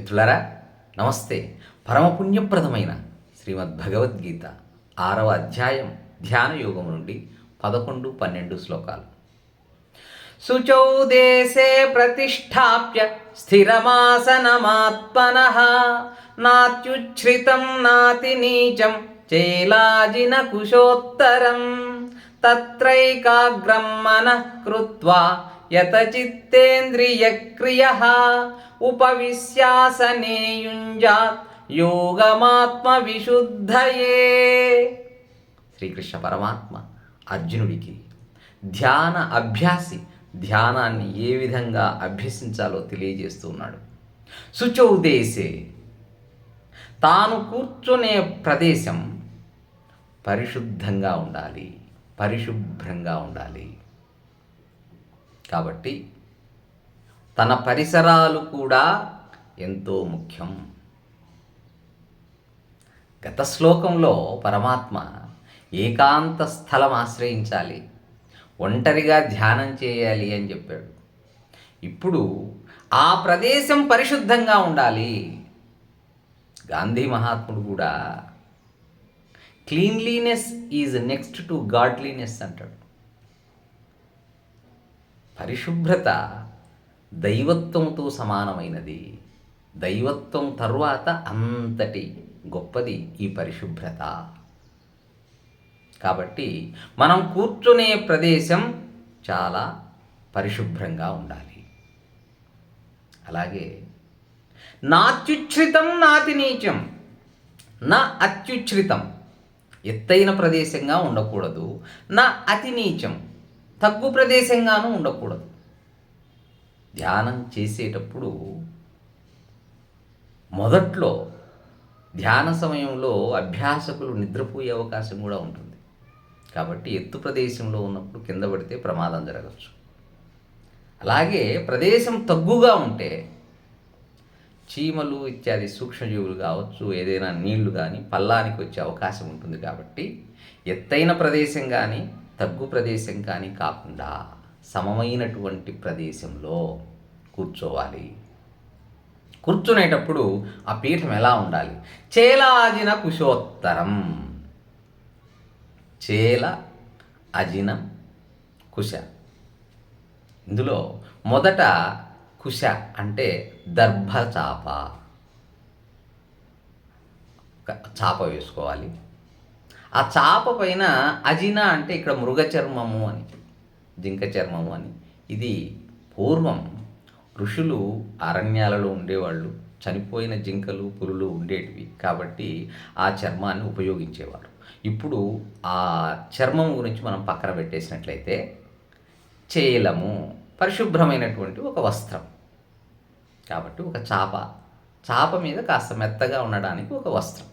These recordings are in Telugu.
మిత్రులారా నమస్తే. పరమపుణ్యప్రదమైన శ్రీమద్ భగవద్గీత ఆరవ అధ్యాయం ధ్యాన యోగం నుండి పదకొండు పన్నెండు శ్లోకాలు. శుచౌ దేశే ప్రతిష్టాప్య స్థిరమాసనమాత్మన నాత్యుచ్ఛ్రితం నాతి నీచం చేలాజిన కుశోత్తరం తత్రైకాగ్రం మనః కృత్వా యతచిత్తేంద్రియక్రియ ఉపవిశ్యాసనే యుంజాత్ యోగమాత్మ విశుద్ధయే శ్రీకృష్ణ పరమాత్మ అర్జునుడికి ధ్యాన అభ్యాసి ధ్యానాన్ని ఏ విధంగా అభ్యసించాలో తెలియజేస్తూ ఉన్నాడు. శుచౌ తాను కూర్చునే ప్రదేశం పరిశుద్ధంగా ఉండాలి పరిశుభ్రంగా ఉండాలి. కాబట్టి తన పరిసరాలు కూడా ఎంతో ముఖ్యం. గత శ్లోకంలో పరమాత్మ ఏకాంత స్థలం ఆశ్రయించాలి ఒంటరిగా ధ్యానం చేయాలి అని చెప్పాడు. ఇప్పుడు ఆ ప్రదేశం పరిశుద్ధంగా ఉండాలి. గాంధీ మహాత్ముడు కూడా cleanliness is next to godliness అంటాడు. పరిశుభ్రత దైవత్వంతో సమానమైనది. దైవత్వం తరువాత అంతటి గొప్పది ఈ పరిశుభ్రత. కాబట్టి మనం కూర్చునే ప్రదేశం చాలా పరిశుభ్రంగా ఉండాలి. అలాగే నాత్యుచ్ఛ్రితం నాతి నీచం నా అత్యుచ్ఛ్రితం. ఎత్తైన ప్రదేశంగా ఉండకూడదు. నా అతి నీచం. తగ్గు ప్రదేశంగానూ ఉండకూడదు. ధ్యానం చేసేటప్పుడు మొదట్లో ధ్యాన సమయంలో అభ్యాసకులు నిద్రపోయే అవకాశం కూడా ఉంటుంది. కాబట్టి ఎత్తు ప్రదేశంలో ఉన్నప్పుడు కింద పడితే ప్రమాదం జరగచ్చు. అలాగే ప్రదేశం తగ్గుగా ఉంటే చీమలు ఇత్యాది సూక్ష్మజీవులు కావచ్చు ఏదైనా నీళ్ళు కానీ పల్లానికి వచ్చే అవకాశం ఉంటుంది కాబట్టి ఎత్తైన ప్రదేశం కానీ తగ్గు ప్రదేశం కానీ కాకుండా సమమైనటువంటి ప్రదేశంలో కూర్చోవాలి. కూర్చునేటప్పుడు ఆ పీఠం ఎలా ఉండాలి? చేలాజిన కుశోత్తరం. చేల అజిన కుశ. ఇందులో మొదట కుశ అంటే దర్భ చాప చాప వేసుకోవాలి. ఆ చాప పైన అజినా అంటే ఇక్కడ మృగ చర్మము అని జింక చర్మము అని. ఇది పూర్వం ఋషులు అరణ్యాలలో ఉండేవాళ్ళు చనిపోయిన జింకలు పులులు ఉండేటివి. కాబట్టి ఆ చర్మాన్ని ఉపయోగించేవారు. ఇప్పుడు ఆ చర్మం గురించి మనం పక్కన పెట్టేసినట్లయితే చేలము పరిశుభ్రమైనటువంటి ఒక వస్త్రం. కాబట్టి ఒక చాప చాప మీద కాస్త మెత్తగా ఉండడానికి ఒక వస్త్రం.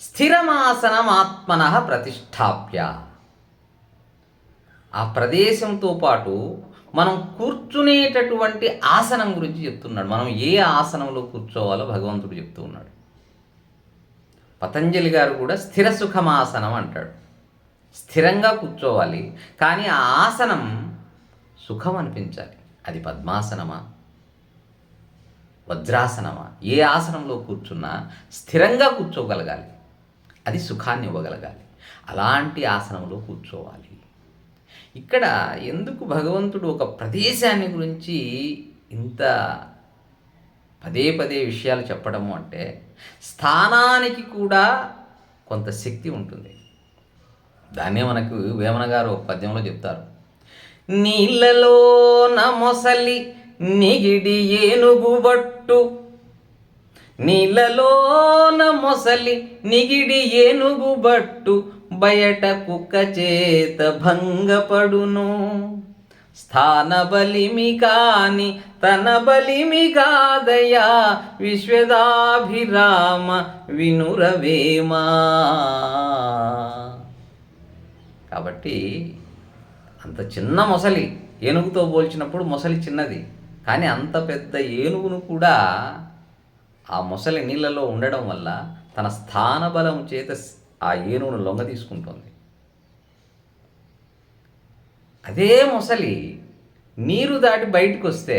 స్థిరమాసనమాత్మన ప్రతిష్టాప్య. ఆ ప్రదేశంతో పాటు మనం కూర్చునేటటువంటి ఆసనం గురించి చెప్తున్నాడు. మనం ఏ ఆసనంలో కూర్చోవాలో భగవంతుడు చెప్తూ ఉన్నాడు. పతంజలి గారు కూడా స్థిర సుఖమాసనం అంటాడు. స్థిరంగా కూర్చోవాలి కానీ ఆ ఆసనం సుఖం అనిపించాలి. అది పద్మాసనమా? వజ్రాసనమా? ఏ ఆసనంలో కూర్చున్నా స్థిరంగా కూర్చోగలగాలి. అది సుఖాన్ని ఇవ్వగలగాలి. అలాంటి ఆసనంలో కూర్చోవాలి. ఇక్కడ ఎందుకు భగవంతుడు ఒక ప్రదేశాన్ని గురించి ఇంత పదే పదే విషయాలు చెప్పడము అంటే స్థానానికి కూడా కొంత శక్తి ఉంటుంది. దాన్నే మనకు వేమన గారు ఒక పద్యంలో చెప్తారు. నీళ్ళలో మొసలి నిగిడి ఏనుగు బట్టు నీళ్ళలోన మొసలి నిగిడి ఏనుగు బట్టు బయట కుక్క చేత భంగపడును. స్థాన బలిమి కాని తన బలిమి కాదయా విశ్వదాభిరామ వినురవేమా. కాబట్టి అంత చిన్న మొసలి ఏనుగుతో పోల్చినప్పుడు మొసలి చిన్నది కానీ అంత పెద్ద ఏనుగును కూడా ఆ మొసలి నీళ్ళలో ఉండడం వల్ల తన స్థాన బలం చేత ఆ ఏనుగును లొంగ తీసుకుంటుంది. అదే మొసలి నీరు దాటి బయటకు వస్తే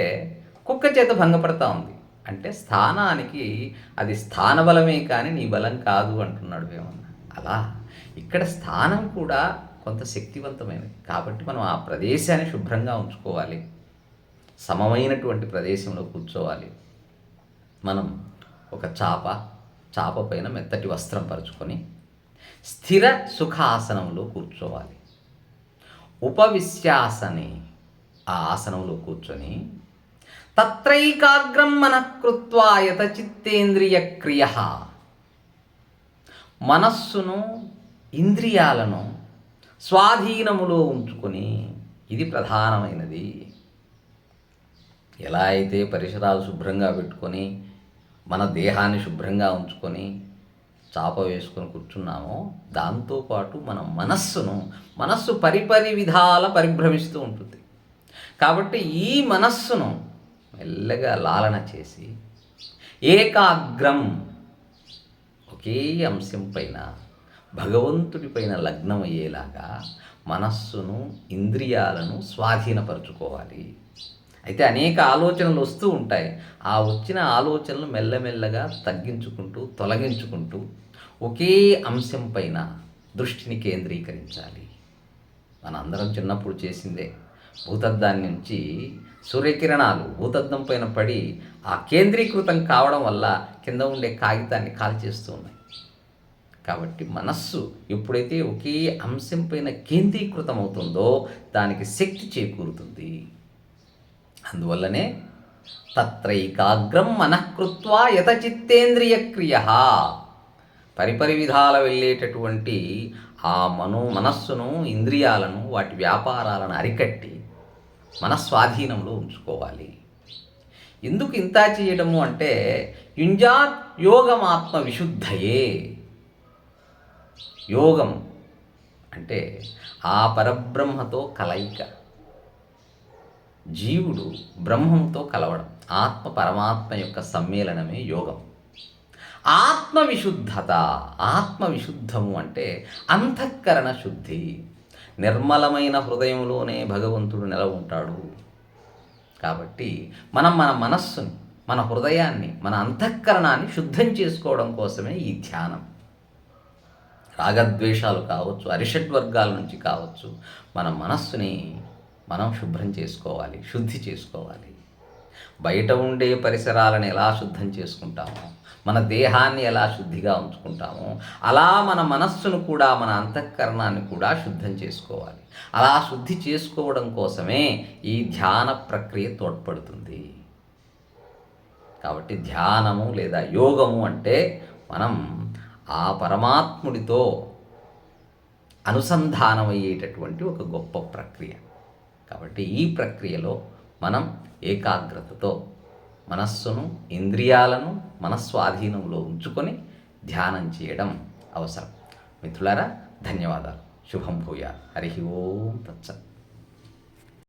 కుక్క చేత భంగపడతా ఉంది. అంటే స్థానానికి అది స్థానబలమే కానీ నీ బలం కాదు అంటున్నాడు వేమన్న. అలా ఇక్కడ స్థానం కూడా కొంత శక్తివంతమైనది. కాబట్టి మనం ఆ ప్రదేశాన్ని శుభ్రంగా ఉంచుకోవాలి. సమమైనటువంటి ప్రదేశంలో కూర్చోవాలి. మనం ఒక చాప చాప పైన మెత్తటి వస్త్రం పరుచుకొని స్థిర సుఖాసనంలో కూర్చోవాలి. ఉపవిశ్యాసని ఆ ఆసనంలో కూర్చొని తత్రైకాగ్రం మనఃకృత్వా యత చిత్తేంద్రియ క్రియ. మనస్సును ఇంద్రియాలను స్వాధీనములో ఉంచుకొని ఇది ప్రధానమైనది. ఎలా అయితే పరిసరాలు శుభ్రంగా పెట్టుకొని మన దేహాన్ని శుభ్రంగా ఉంచుకొని చాప వేసుకొని కూర్చున్నామో దాంతోపాటు మన మనస్సును మనస్సు పరిపరి విధాల పరిభ్రమిస్తూ ఉంటుంది. కాబట్టి ఈ మనస్సును మెల్లగా లాలన చేసి ఏకాగ్రం ఒకే అంశం పైన భగవంతుడి పైన లగ్నం అయ్యేలాగా మనస్సును ఇంద్రియాలను స్వాధీనపరచుకోవాలి. అయితే అనేక ఆలోచనలు వస్తూ ఉంటాయి. ఆ వచ్చిన ఆలోచనలు మెల్లమెల్లగా తగ్గించుకుంటూ తొలగించుకుంటూ ఒకే అంశం పైన దృష్టిని కేంద్రీకరించాలి. మనందరం చిన్నప్పుడు చేసిందే భూతద్దాన్ని నుంచి సూర్యకిరణాలు భూతద్దం పైన పడి ఆ కేంద్రీకృతం కావడం వల్ల కింద ఉండే కాగితాన్ని కాల్చేస్తూ ఉన్నాయి. కాబట్టి మనస్సు ఎప్పుడైతే ఒకే అంశం పైన కేంద్రీకృతం అవుతుందో దానికి శక్తి చేకూరుతుంది. అందువల్లనే తత్రైకాగ్రం మనఃకృత్వా యతచిత్తేంద్రియ క్రియ పరిపరి విధాల వెళ్ళేటటువంటి ఆ మనో మనస్సును ఇంద్రియాలను వాటి వ్యాపారాలను అరికట్టి మన స్వాధీనంలో ఉంచుకోవాలి. ఎందుకు ఇంత చేయడము అంటే యుంజాత్ యోగమాత్మ విశుద్ధయే యోగం అంటే ఆ పరబ్రహ్మతో కలయిక. జీవుడు బ్రహ్మంతో కలవడం ఆత్మ పరమాత్మ యొక్క సమ్మేళనమే యోగం. ఆత్మవిశుద్ధత ఆత్మవిశుద్ధము ఆత్మ విశుద్ధము అంటే అంతఃకరణ శుద్ధి. నిర్మలమైన హృదయంలోనే భగవంతుడు నెల ఉంటాడు. కాబట్టి మనం మన మనస్సుని మన హృదయాన్ని మన అంతఃకరణాన్ని శుద్ధం చేసుకోవడం కోసమే ఈ ధ్యానం. రాగద్వేషాలు కావచ్చు అరిషడ్ వర్గాల నుంచి కావచ్చు మన మనస్సుని మనం శుభ్రం చేసుకోవాలి శుద్ధి చేసుకోవాలి. బయట ఉండే పరిసరాలను ఎలా శుద్ధం చేసుకుంటామో మన దేహాన్ని ఎలా శుద్ధిగా ఉంచుకుంటామో అలా మన మనస్సును కూడా మన అంతఃకరణాన్ని కూడా శుద్ధం చేసుకోవాలి. అలా శుద్ధి చేసుకోవడం కోసమే ఈ ధ్యాన ప్రక్రియ తోడ్పడుతుంది. కాబట్టి ధ్యానము లేదా యోగము అంటే మనం ఆ పరమాత్ముడితో అనుసంధానమయ్యేటటువంటి ఒక గొప్ప ప్రక్రియ. కాబట్టి ఈ ప్రక్రియలో మనం ఏకాగ్రతతో మనస్సును ఇంద్రియాలను మనస్వాధీనంలో ఉంచుకొని ధ్యానం చేయడం అవసరం. మిత్రులారా ధన్యవాదాలు. శుభం భూయా హరి ఓం తత్సత్.